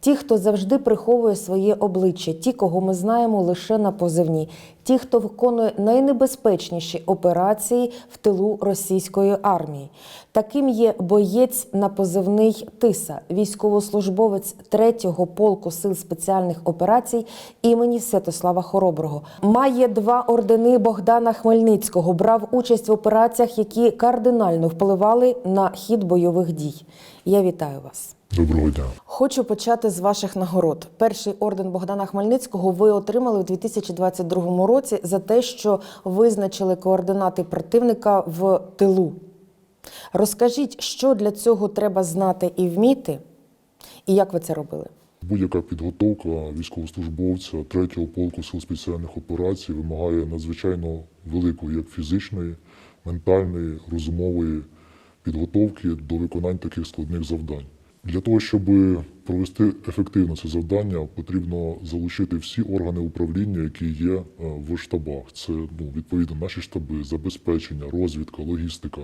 Ті, хто завжди приховує своє обличчя, ті, кого ми знаємо лише на позивні, ті, хто виконує найнебезпечніші операції в тилу російської армії. Таким є боєць на позивний Тиса, військовослужбовець 3-го полку сил спеціальних операцій імені Святослава Хороброго. Має два ордени Богдана Хмельницького, брав участь в операціях, які кардинально впливали на хід бойових дій. Я вітаю вас. Доброго дня. Хочу почати з ваших нагород. Перший орден Богдана Хмельницького ви отримали у 2022 році за те, що визначили координати противника в тилу. Розкажіть, що для цього треба знати і вміти, і як ви це робили? Будь-яка підготовка військовослужбовця 3-го полку сил спеціальних операцій вимагає надзвичайно великої як фізичної, ментальної, розумової підготовки до виконання таких складних завдань. Для того, щоб провести ефективно це завдання, потрібно залучити всі органи управління, які є е, в штабах. Це ну, відповідно наші штаби, забезпечення, розвідка, логістика.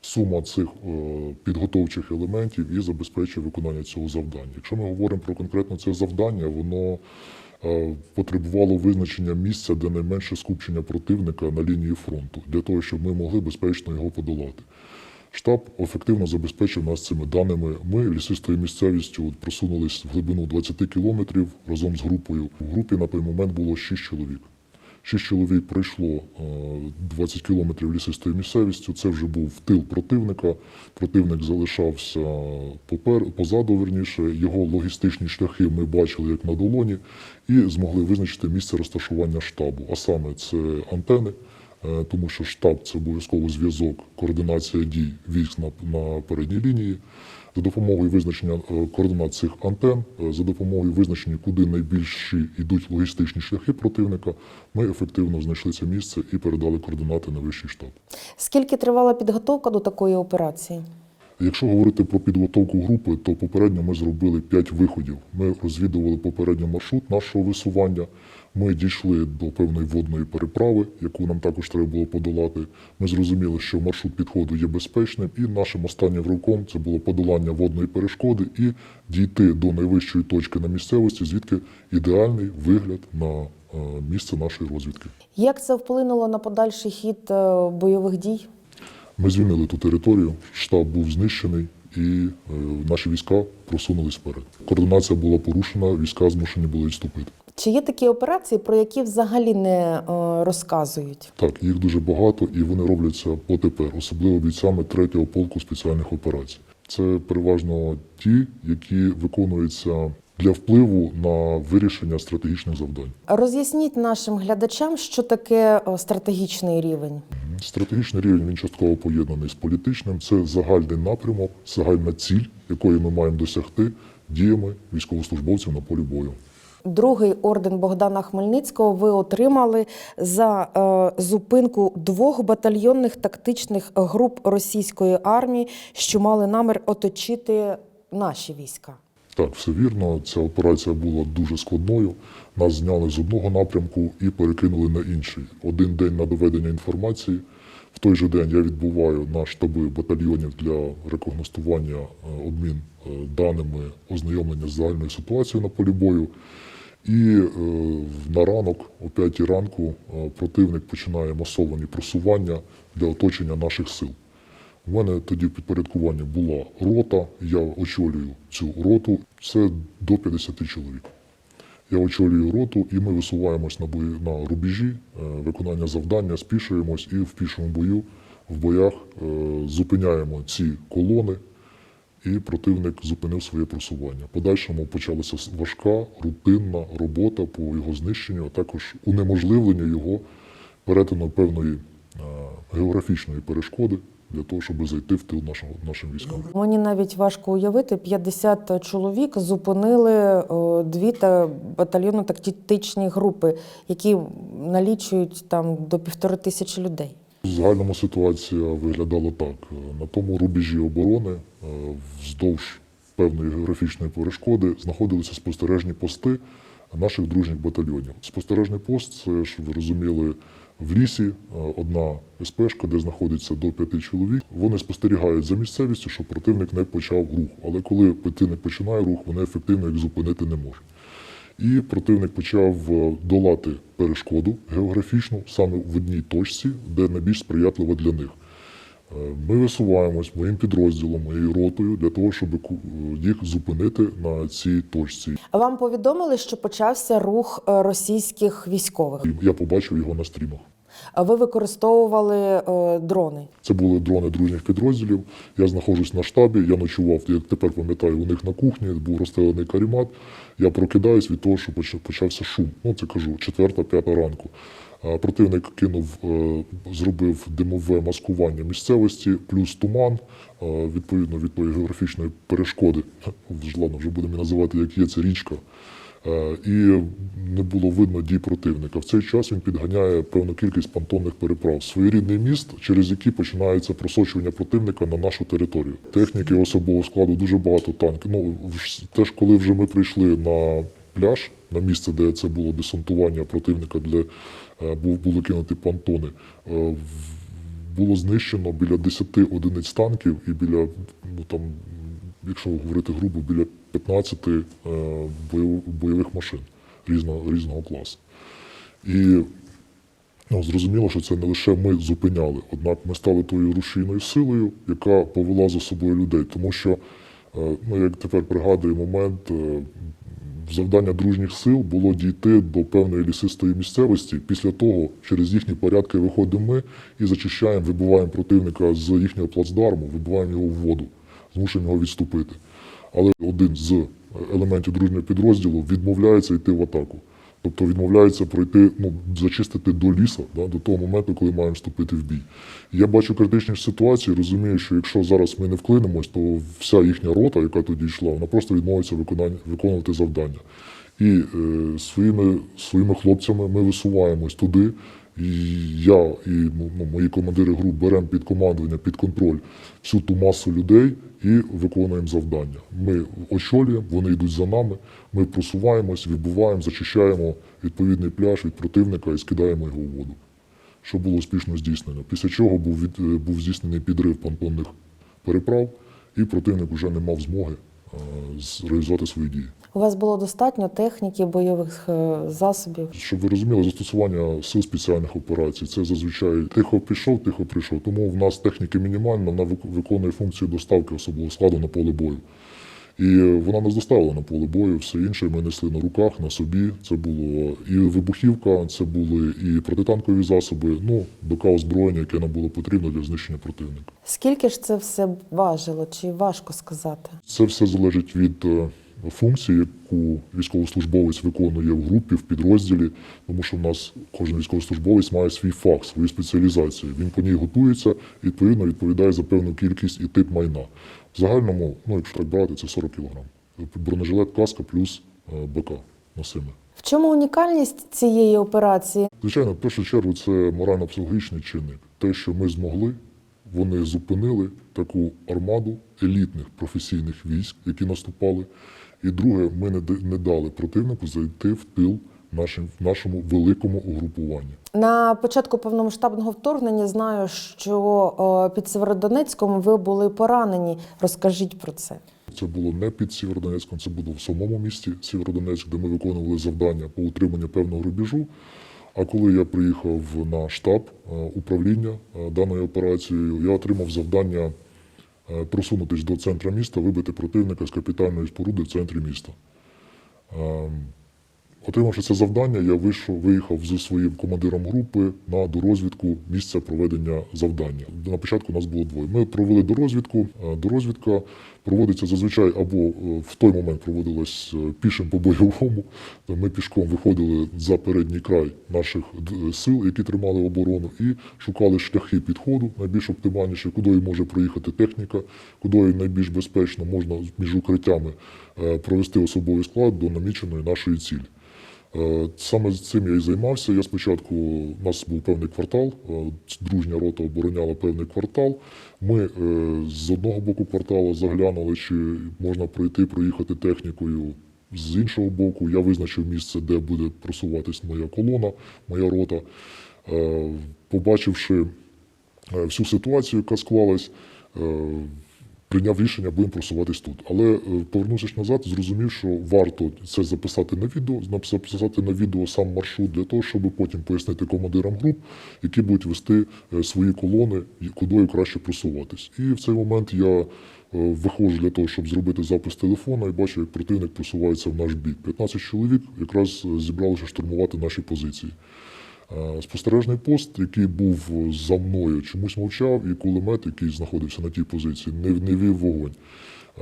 Сума цих е, підготовчих елементів і забезпечує виконання цього завдання. Якщо ми говоримо про конкретно це завдання, воно е, потребувало визначення місця, де найменше скупчення противника на лінії фронту, для того, щоб ми могли безпечно його подолати. Штаб ефективно забезпечив нас цими даними. Ми лісистою місцевістю просунулись в глибину 20 кілометрів разом з групою. У групі на той момент було 6 чоловік. Шість чоловік пройшло е, 20 кілометрів лісистою місцевістю. Це вже був тил противника. Противник залишався попер, позаду, верніше. Його логістичні шляхи ми бачили як на долоні, і змогли визначити місце розташування штабу. А саме це антени, е, тому що штаб це обов'язково зв'язок, координація дій військ на, на передній лінії. За допомогою визначення е, координат цих антен, е, за допомогою визначення, куди найбільші йдуть логістичні шляхи противника, ми ефективно знайшли це місце і передали координати на вищий штаб. Скільки тривала підготовка до такої операції? Якщо говорити про підготовку групи, то попередньо ми зробили 5 виходів. Ми розвідували попередньо маршрут нашого висування. Ми дійшли до певної водної переправи, яку нам також треба було подолати. Ми зрозуміли, що маршрут підходу є безпечним, і нашим останнім руком це було подолання водної перешкоди і дійти до найвищої точки на місцевості, звідки ідеальний вигляд на е, місце нашої розвідки. Як це вплинуло на подальший хід е, бойових дій? Ми звільнили ту територію, штаб був знищений, і е, наші війська просунулись вперед. Координація була порушена, війська змушені були відступити. Чи є такі операції, про які взагалі не е, розказують? Так, їх дуже багато, і вони робляться потепер, особливо бійцями 3-го полку спеціальних операцій. Це переважно ті, які виконуються для впливу на вирішення стратегічних завдань. Роз'ясніть нашим глядачам, що таке е, стратегічний рівень. Стратегічний рівень він частково поєднаний з політичним. Це загальний напрямок, загальна ціль, якої ми маємо досягти діями військовослужбовців на полі бою. Другий орден Богдана Хмельницького ви отримали за е, зупинку двох батальйонних тактичних груп російської армії, що мали намір оточити наші війська. Так, все вірно. Ця операція була дуже складною. Нас зняли з одного напрямку і перекинули на інший. Один день на доведення інформації. В той же день я відбуваю на штаби батальйонів для рекогностування, е, обмін е, даними, ознайомлення з загальною ситуацією на полі бою. І е, на ранок, о 5 ранку, противник починає масовані просування для оточення наших сил. У мене тоді в підпорядкуванні була рота, я очолюю цю роту, це до 50 чоловік. Я очолюю роту, і ми висуваємось на бої на рубежі, е, виконання завдання, спішуємось і в пішому бою, в боях е, зупиняємо ці колони, і противник зупинив своє просування. Подальшому почалася важка, рутинна робота по його знищенню, а також унеможливленню його перетину певної е, географічної перешкоди для того, щоб зайти в тил нашого, нашим військам. Мені навіть важко уявити, 50 чоловік зупинили е, дві та батальйонно тактичні групи, які налічують там до півтори тисячі людей. В загальному ситуація виглядала так: на тому рубежі оборони, е, вздовж певної географічної перешкоди, знаходилися спостережні пости наших дружніх батальйонів. Спостережний пост це, щоб ви розуміли, в лісі е, одна СПшка, де знаходиться до п'яти чоловік. Вони спостерігають за місцевістю, щоб противник не почав рух. Але коли противник починає рух, вони ефективно їх зупинити не можуть. І противник почав е, долати перешкоду географічну саме в одній точці, де найбільш сприятливо для них. Е, Ми висуваємось моїм підрозділом, моєю ротою для того, щоб їх зупинити на цій точці. Вам повідомили, що почався рух російських військових. Я побачив його на стрімах. Ви використовували е, дрони. Це були дрони дружніх підрозділів. Я знаходжусь на штабі, я ночував, як тепер пам'ятаю, у них на кухні був розстелений карімат. Я прокидаюсь від того, що поч- почався шум. Ну, це кажу, четверта, п'ята ранку. Противник кинув, е, зробив димове маскування місцевості, плюс туман, відповідно від тої географічної перешкоди. Ладно, вже будемо називати, як є це річка. Е, І не було видно дій противника. В цей час він підганяє певну кількість понтонних переправ. Своєрідний міст, через який починається просочування противника на нашу територію. Техніки особового складу дуже багато танків. Ну теж коли вже ми прийшли на пляж, на місце, де це було десантування противника, де були кинуті понтони. е, Було знищено біля 10 одиниць танків і біля ну там якщо говорити грубо, біля 15 е, бойових машин різного, різного класу. І ну, зрозуміло, що це не лише ми зупиняли, однак ми стали тою рушійною силою, яка повела за собою людей. Тому що, ну, як тепер пригадую момент, е, завдання дружніх сил було дійти до певної лісистої місцевості. Після того через їхні порядки виходимо ми і зачищаємо, вибиваємо противника з їхнього плацдарму, вибиваємо його в воду, змушуємо його відступити. Але один з елементів дружнього підрозділу відмовляється йти в атаку. Тобто відмовляється пройти, ну, зачистити до ліса, да, до того моменту, коли маємо вступити в бій. Я бачу критичні ситуації, розумію, що якщо зараз ми не вклинимось, то вся їхня рота, яка тоді йшла, вона просто відмовиться виконання, виконувати завдання. І е, своїми, своїми хлопцями ми висуваємось туди. І я і ну, ну, мої командири груп беремо під командування, під контроль всю ту масу людей і виконуємо завдання. Ми очолюємо, вони йдуть за нами, ми просуваємось, вибуваємо, зачищаємо відповідний пляж від противника і скидаємо його у воду. Що було успішно здійснено. Після чого був, від, е, був здійснений підрив понтонних переправ, і противник вже не мав змоги реалізувати свої дії. У вас було достатньо техніки, бойових е, засобів. Щоб ви розуміли, застосування сил спеціальних операцій це зазвичай тихо пішов, тихо прийшов. Тому в нас техніки мінімальна, вона виконує функцію доставки особового складу на поле бою. І вона нас доставила на поле бою, все інше ми несли на руках, на собі. Це було і вибухівка, це були і протитанкові засоби, ну, БК озброєння, яке нам було потрібно для знищення противника. Скільки ж це все важило, чи важко сказати? Це все залежить від е, функції, яку військовослужбовець виконує в групі, в підрозділі, тому що в нас кожен військовослужбовець має свій фах, свою спеціалізацію. Він по ній готується і відповідно відповідає за певну кількість і тип майна. В загальному, ну якщо так брати, це 40 кг. Бронежилет, каска плюс е, БК носими. В чому унікальність цієї операції? Звичайно, в першу чергу це морально-психологічний чинник. Те, що ми змогли, вони зупинили таку армаду елітних професійних військ, які наступали. І друге, ми не дали противнику зайти в тил нашим, в нашому великому угрупуванні. На початку повномасштабного вторгнення знаю, що е, під Северодонецьком ви були поранені. Розкажіть про це. Це було не під Сєвєродонецьком, це було в самому місті Сєвєродонецьк, де ми виконували завдання по утриманню певного рубежу. А коли я приїхав на штаб е, управління е, даною операцією, я отримав завдання просунутись до центру міста, вибити противника з капітальної споруди в центрі міста. Отримавши це завдання, я вийшов, виїхав зі своїм командиром групи на дорозвідку місця проведення завдання. На початку нас було двоє. Ми провели дорозвідку. Е, Дорозвідка проводиться зазвичай або е, в той момент проводилась е, пішим по бойовому. Ми пішком виходили за передній край наших сил, які тримали оборону, і шукали шляхи підходу найбільш оптимальніші, куди може проїхати техніка, куди найбільш безпечно можна між укриттями провести особовий склад до наміченої нашої цілі. Е, Саме цим я і займався. Я спочатку у нас був певний квартал, е, дружня рота обороняла певний квартал. Ми е, з одного боку кварталу заглянули, чи можна пройти, проїхати технікою З іншого боку, я визначив місце, де буде просуватись моя колона, моя рота. Побачивши всю ситуацію, яка склалась, прийняв рішення, будемо просуватись тут. Але е, повернувшись назад, зрозумів, що варто це записати на відео, записати на відео сам маршрут для того, щоб потім пояснити командирам груп, які будуть вести е, свої колони, кудою краще просуватись. І в цей момент я е, виходжу для того, щоб зробити запис телефона, і бачу, як противник просувається в наш бік. 15 чоловік якраз зібралися штурмувати наші позиції. Е, Спостережний пост, який був за мною, чомусь мовчав, і кулемет, який знаходився на тій позиції, не, не вів вогонь.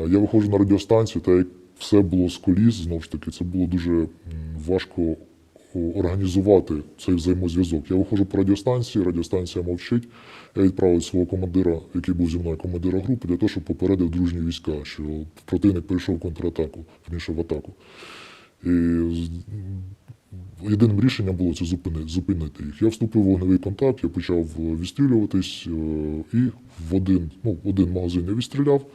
Е, Я виходжу на радіостанцію, та як все було з коліс, знову ж таки, це було дуже важко організувати цей взаємозв'язок. Я виходжу по радіостанції, радіостанція мовчить. Я відправив свого командира, який був зі мною командира групи, для того, щоб попередив дружні війська, що противник прийшов в контратаку, верніше в атаку. І єдиним рішенням було це зупинити, зупинити їх. Я вступив в вогневий контакт, я почав е, відстрілюватись, е, і в один, ну, один магазин я відстріляв.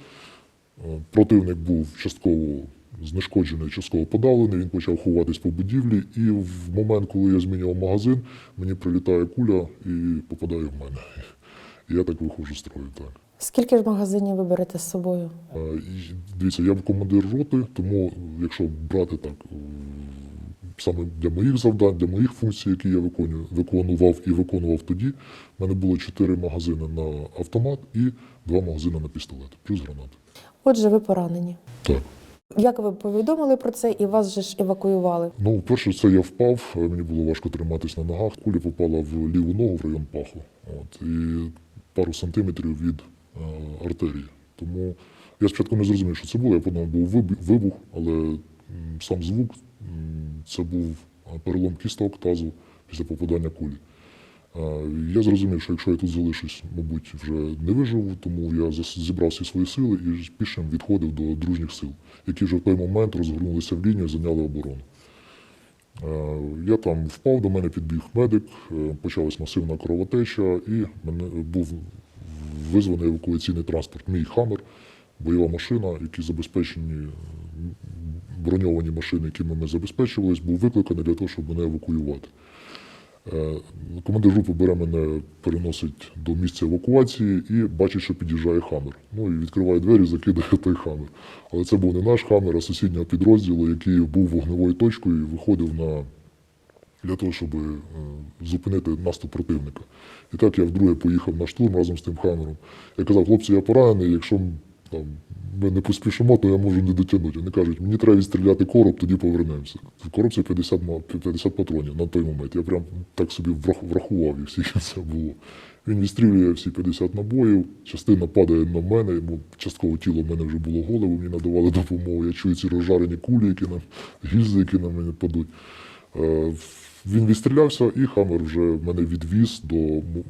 Е, Противник був частково знешкоджений, частково подавлений. Він почав ховатись по будівлі, і в момент, коли я змінював магазин, мені прилітає куля і попадає в мене. І я так виходжу з строю. Так. Скільки ж магазинів ви берете з собою? Дивіться, я командир роти, тому якщо брати так саме для моїх завдань, для моїх функцій, які я виконую, виконував і виконував тоді, в мене було чотири магазини на автомат і два магазини на пістолет, плюс гранати. Отже, ви поранені. Так. Як ви повідомили про це і вас же ж евакуювали? Ну, перше, це я впав, мені було важко триматись на ногах. Куля попала в ліву ногу в район паху. От, і пару сантиметрів від е, артерії. Тому я спочатку не зрозумів, що це було. Я подумав, був вибух, але сам звук це був перелом кісток тазу після попадання кулі. Я зрозумів, що якщо я тут залишусь, мабуть, вже не виживу, тому я зібрав всі свої сили і пішим відходив до дружніх сил, які вже в той момент розгорнулися в лінію, зайняли оборону. Я там впав, до мене підбіг медик, е, почалась масивна кровотеча, і мене був визваний евакуаційний транспорт. Мій хамер, бойова машина, які забезпечені броньовані машини, якими ми забезпечувались, був викликаний для того, щоб мене евакуювати. Е, Командир групи бере мене, переносить до місця евакуації і бачить, що під'їжджає хамер. Ну і відкриває двері, закидає той хамер. Але це був не наш хамер, а сусіднього підрозділу, який був вогневою точкою і виходив на для того, щоб е, зупинити наступ противника. І так я вдруге поїхав на штурм разом з тим хамером. Я казав, хлопці, я поранений, якщо там, ми не поспішимо, то я можу не дотягнути. Вони кажуть, мені треба відстріляти короб, тоді повернемося. В коробці 50, 50 патронів на той момент. Я прям так собі врахував, їх, скільки це було. Він відстрілює всі 50 набоїв, частина падає на мене, бо частково тіло в мене вже було голе, бо мені надавали допомогу. Я чую ці розжарені кулі, які на гільзи, які на мене падуть. Е, Він відстрілявся, і Хаммер вже мене відвіз до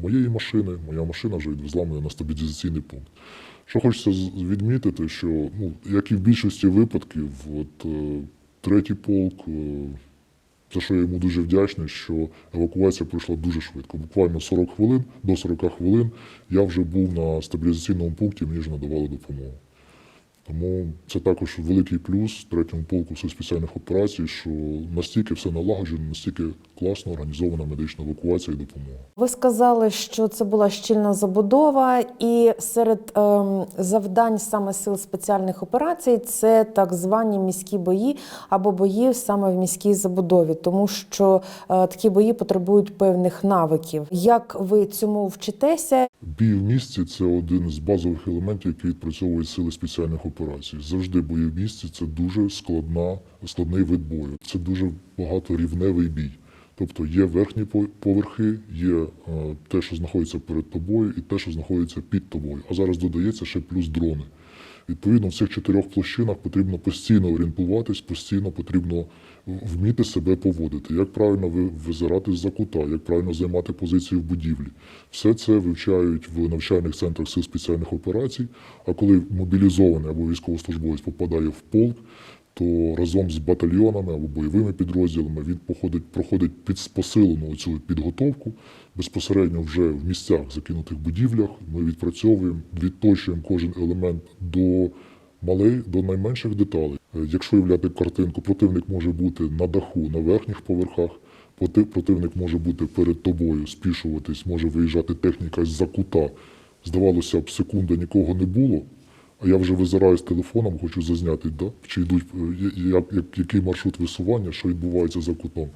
моєї машини. Моя машина вже відвезла мене на стабілізаційний пункт. Що хочеться відмітити, що ну, як і в більшості випадків, от, е, третій полк, е, за що я йому дуже вдячний, що евакуація пройшла дуже швидко. Буквально 40 хвилин, до 40 хвилин я вже був на стабілізаційному пункті, мені вже надавали допомогу. Тому це також великий плюс третьому полку сил спеціальних операцій, що настільки все налагоджено, настільки класно організована медична евакуація і допомога. Ви сказали, що це була щільна забудова, і серед ем, завдань саме сил спеціальних операцій це так звані міські бої або бої саме в міській забудові, тому що е, такі бої потребують певних навиків. Як ви цьому вчитеся? Бій в місті це один з базових елементів, які відпрацьовують сили спеціальних операцій. Завжди бої в місті це дуже складна, складний вид бою. Це дуже багаторівневий бій. Тобто є верхні по- поверхи, є е, те, що знаходиться перед тобою, і те, що знаходиться під тобою. А зараз додається ще плюс дрони. Відповідно, в цих чотирьох площинах потрібно постійно орієнтуватись, постійно потрібно вміти себе поводити, як правильно визирати з-за кута, як правильно займати позиції в будівлі. Все це вивчають в навчальних центрах сил спеціальних операцій. А коли мобілізований або військовослужбовець попадає в полк, то разом з батальйонами або бойовими підрозділами він походить, проходить під посилену цю підготовку безпосередньо вже в місцях закинутих будівлях. Ми відпрацьовуємо, відточуємо кожен елемент до малий до найменших деталей. Е, Якщо уявляти картинку, противник може бути на даху, на верхніх поверхах, проти- противник може бути перед тобою, спішуватись, може виїжджати техніка з-за кута. Здавалося б, секунда нікого не було, а я вже визираю з телефоном, хочу зазняти, да? чи йдуть, е, як, як, який маршрут висування, що відбувається за кутом.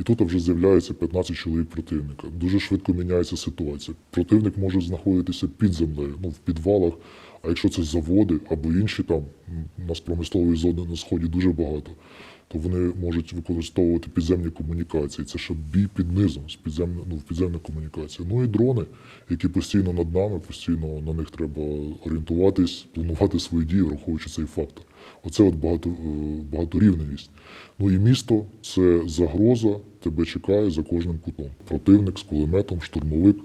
І тут вже з'являється 15 чоловік противника. Дуже швидко міняється ситуація. Противник може знаходитися під землею, ну, в підвалах, а якщо це заводи або інші там, у нас промислової зони на сході дуже багато, то вони можуть використовувати підземні комунікації. Це ще бій під низом з підземно, ну, в підземних комунікаціях. Ну і дрони, які постійно над нами, постійно на них треба орієнтуватись, планувати свої дії, враховуючи цей фактор. Оце от багато, е, багаторівневість. Ну і місто це загроза, тебе чекає за кожним кутом. Противник з кулеметом, штурмовик,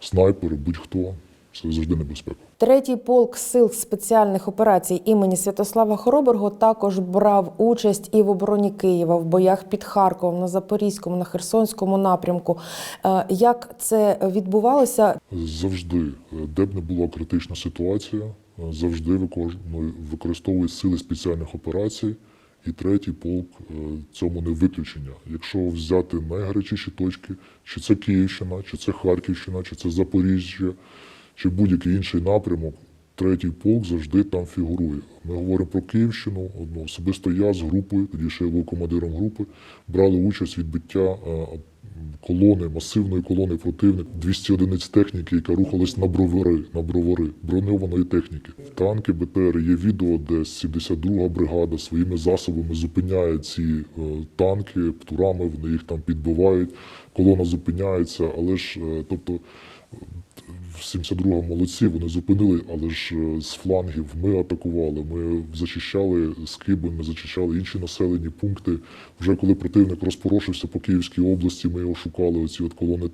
снайпер, будь-хто. Це завжди небезпека. Третій полк сил спеціальних операцій імені Святослава Хороборого також брав участь і в обороні Києва, в боях під Харковом, на Запорізькому, на Херсонському напрямку. Е, Як це відбувалося? Завжди, е, де б не була критична ситуація, е, завжди ну, використовують сили спеціальних операцій. І третій полк цьому не виключення. Якщо взяти найгарячіші точки, чи це Київщина, чи це Харківщина, чи це Запоріжжя, чи будь-який інший напрямок, третій полк завжди там фігурує. Ми говоримо про Київщину. Ну, особисто я з групою, тоді ще я був командиром групи, брали участь в відбиття е, колони, масивної колони противник, 200 одиниць техніки, яка рухалась на бровари, на бровари, броньованої техніки. Танки, БТР, є відео, де 72-га бригада своїми засобами зупиняє ці е, танки, птурами, вони їх там підбивають, колона зупиняється, але ж, е, тобто, в 72-го молодці, вони зупинили, але ж е, з флангів ми атакували, ми зачищали скиби, ми зачищали інші населені пункти. Вже коли противник розпорошився по Київській області, ми його шукали, оці от колони,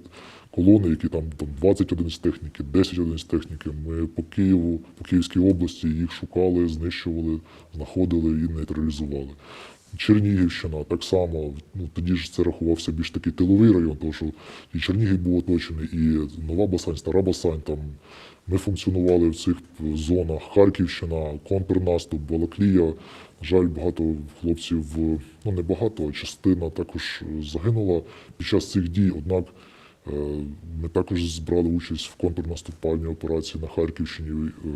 колони які там, там 20 одиниць техніки, 10 одиниць техніки. Ми по Києву, по Київській області їх шукали, знищували, знаходили і нейтралізували. Чернігівщина так само, ну тоді ж це рахувався більш такий тиловий район, тому що і Чернігів був оточений, і Нова Басань, Стара Басань. Там ми функціонували в цих зонах. Харківщина, контрнаступ, Балаклія. На жаль, багато хлопців, ну не багато, а частина також загинула під час цих дій. Однак ми також збрали участь в контрнаступальній операції на Харківщині. е,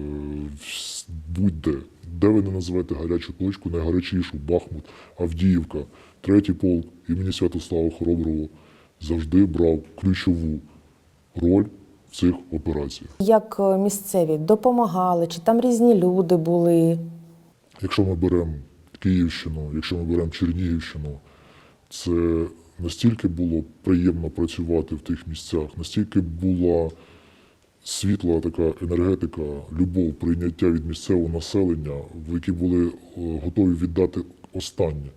Будь-де. Де ви не називаєте гарячу точку, найгарячішу, Бахмут, Авдіївка, третій полк імені Святослава Хороброго завжди брав ключову роль в цих операціях. Як е, місцеві допомагали, чи там різні люди були? Якщо ми беремо Київщину, якщо ми беремо Чернігівщину, це настільки було приємно працювати в тих місцях, настільки була світла така енергетика, любов, прийняття від місцевого населення, в які були е, готові віддати останнє.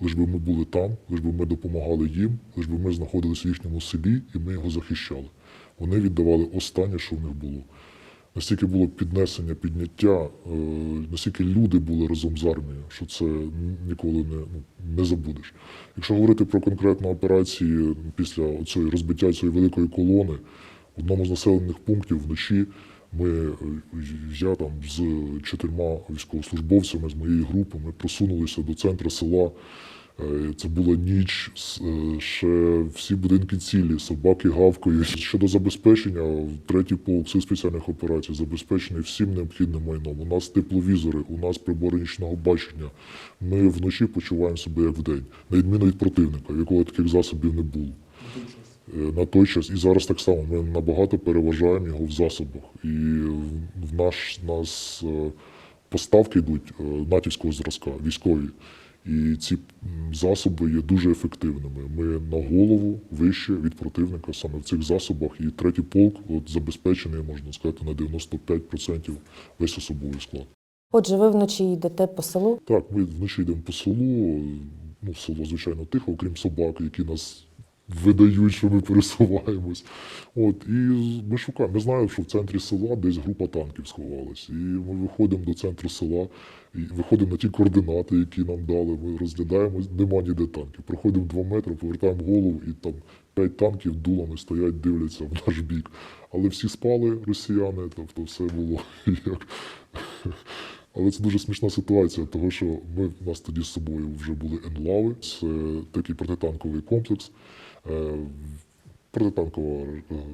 Лиш би ми були там, лиш би ми допомагали їм, лиш би ми знаходилися в їхньому селі і ми його захищали. Вони віддавали останнє, що в них було. Настільки було піднесення, підняття, е, настільки люди були разом з армією, що це ніколи не, ну, не забудеш. Якщо говорити про конкретну операції після цієї розбиття цієї великої колони, в одному з населених пунктів вночі ми, е, я там з чотирма військовослужбовцями з моєї групи, ми просунулися до центру села. Е, Це була ніч, е, ще всі будинки цілі, собаки гавкають. Щодо забезпечення, третій полк сил спеціальних операцій забезпечений всім необхідним майном. У нас тепловізори, у нас прибори нічного бачення. Ми вночі почуваємо себе як вдень, на відміну від противника, якого таких засобів не було. Е, На той час і зараз так само ми набагато переважаємо його в засобах. І в наш нас поставки йдуть натівського зразка, військові. І ці засоби є дуже ефективними. Ми на голову вище від противника саме в цих засобах. І третій полк от, забезпечений, можна сказати, на 95% весь особовий склад. Отже, ви вночі йдете по селу. Так, ми вночі йдемо по селу. Ну, село, звичайно, тихо, окрім собак, які нас видають, що ми пересуваємось. От, і ми шукаємо. Ми знаємо, що в центрі села десь група танків сховалась. І ми виходимо до центру села, і виходимо на ті координати, які нам дали. Ми розглядаємо, нема ніде танків. Проходимо два метри, повертаємо голову, і там п'ять танків дулами стоять, дивляться в наш бік. Але всі спали росіяни, тобто все було як Але це дуже смішна ситуація, тому що ми у нас тоді з собою вже були енлави, це такий протитанковий комплекс,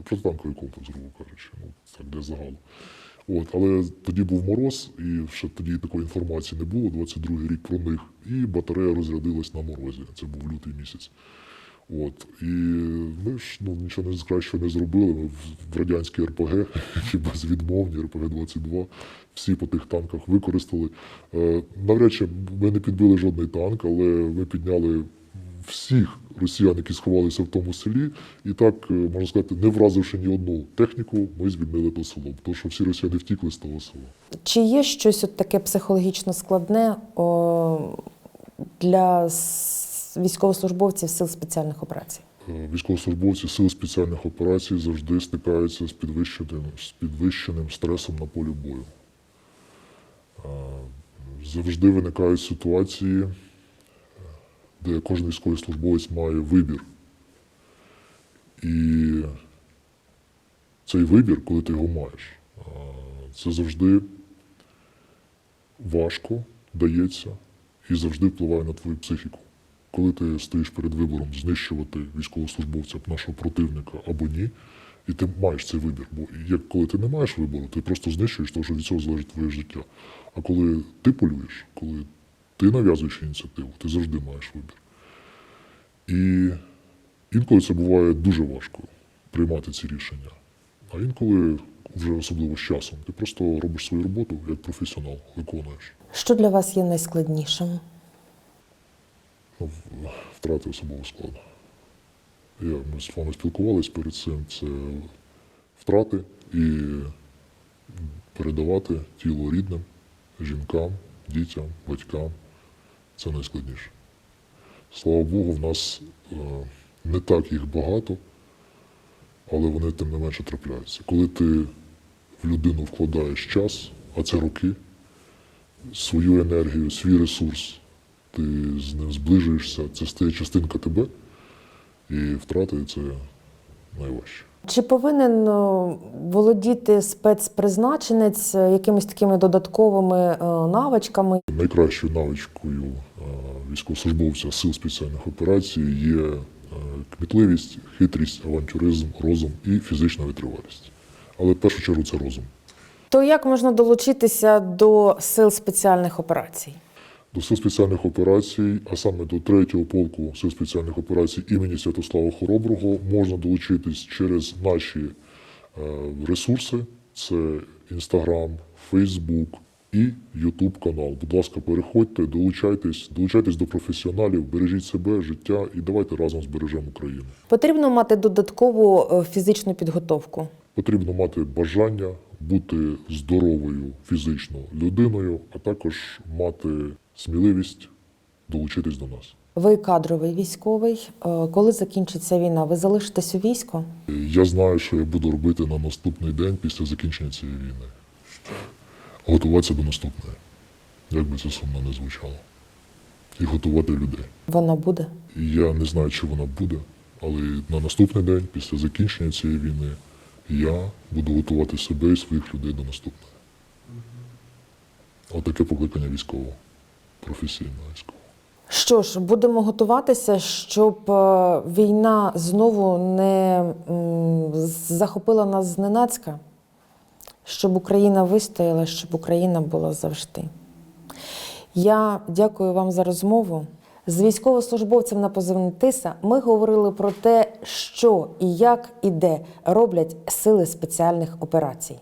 протитанковий комплекс, грубо кажучи, ну так для загалу. От, але тоді був мороз, і ще тоді такої інформації не було, 22-й рік про них, і батарея розрядилась на морозі. Це був лютий місяць. От, і ми ж ну, нічого не кращого не зробили. Ми в- в радянській РПГ, які безвідмовні, РПГ-22, всі по тих танках використали. Е, навряд чи ми не підбили жодний танк, але ми підняли всіх росіян, які сховалися в тому селі, і так, е, можна сказати, не вразивши ні одну техніку, ми звільнили то село. Тому що всі росіяни втікли з того села. Чи є щось от таке психологічно складне о, для військовослужбовців сил спеціальних операцій? Е, Військовослужбовці сил спеціальних операцій завжди стикаються з підвищеним, з підвищеним стресом на полі бою. Е, Завжди виникають ситуації, де кожен військовослужбовець має вибір. І цей вибір, коли ти його маєш, це завжди важко дається і завжди впливає на твою психіку. Коли ти стоїш перед вибором знищувати військовослужбовця нашого противника або ні, і ти маєш цей вибір. Бо як коли ти не маєш вибору, ти просто знищуєш, тому що від цього залежить твоє життя. А коли ти полюєш, коли ти нав'язуєш ініціативу, ти завжди маєш вибір. І інколи це буває дуже важко приймати ці рішення. А інколи, вже особливо з часом, ти просто робиш свою роботу як професіонал, виконуєш. Що для вас є найскладнішим? Ну, втрати особового складу. Я, ми з вами спілкувалися перед цим. Це втрати і передавати тіло рідним, жінкам, дітям, батькам. Це найскладніше. Слава Богу, в нас е, не так їх багато, але вони тим не менше трапляються. Коли ти в людину вкладаєш час, а це роки, свою енергію, свій ресурс, ти з ним зближуєшся, це стає частинка тебе, і втрати це найважче. Чи повинен володіти спецпризначенець е, якимись такими додатковими е, навичками? Найкращою навичкою е, військовослужбовця сил спеціальних операцій є е, кмітливість, хитрість, авантюризм, розум і фізична витривалість. Але в першу чергу це розум. То як можна долучитися до сил спеціальних операцій? До сил спеціальних операцій, а саме до третього полку сил спеціальних операцій імені Святослава Хороброго, можна долучитись через наші е, ресурси: це Інстаграм, Фейсбук і Ютуб канал. Будь ласка, переходьте, долучайтесь, долучайтесь до професіоналів, бережіть себе, життя і давайте разом збережемо Україну. Потрібно мати додаткову е, фізичну підготовку. Потрібно мати бажання бути здоровою фізично людиною, а також мати сміливість долучитись до нас. Ви кадровий військовий. Е, Коли закінчиться війна, ви залишитесь у війську? Я знаю, що я буду робити на наступний день після закінчення цієї війни. Готуватися до наступної. Як би це сумно не звучало. І готувати людей. Вона буде. Я не знаю, чи вона буде, але на наступний день, після закінчення цієї війни, я буду готувати себе і своїх людей до наступної. Отаке покликання військового, професійного. Що ж, будемо готуватися, щоб е, війна знову не захопила нас зненацька, щоб Україна вистояла, щоб Україна була завжди. Я дякую вам за розмову. З військовослужбовцем на позивний Тиса ми говорили про те, що і як і де роблять сили спеціальних операцій.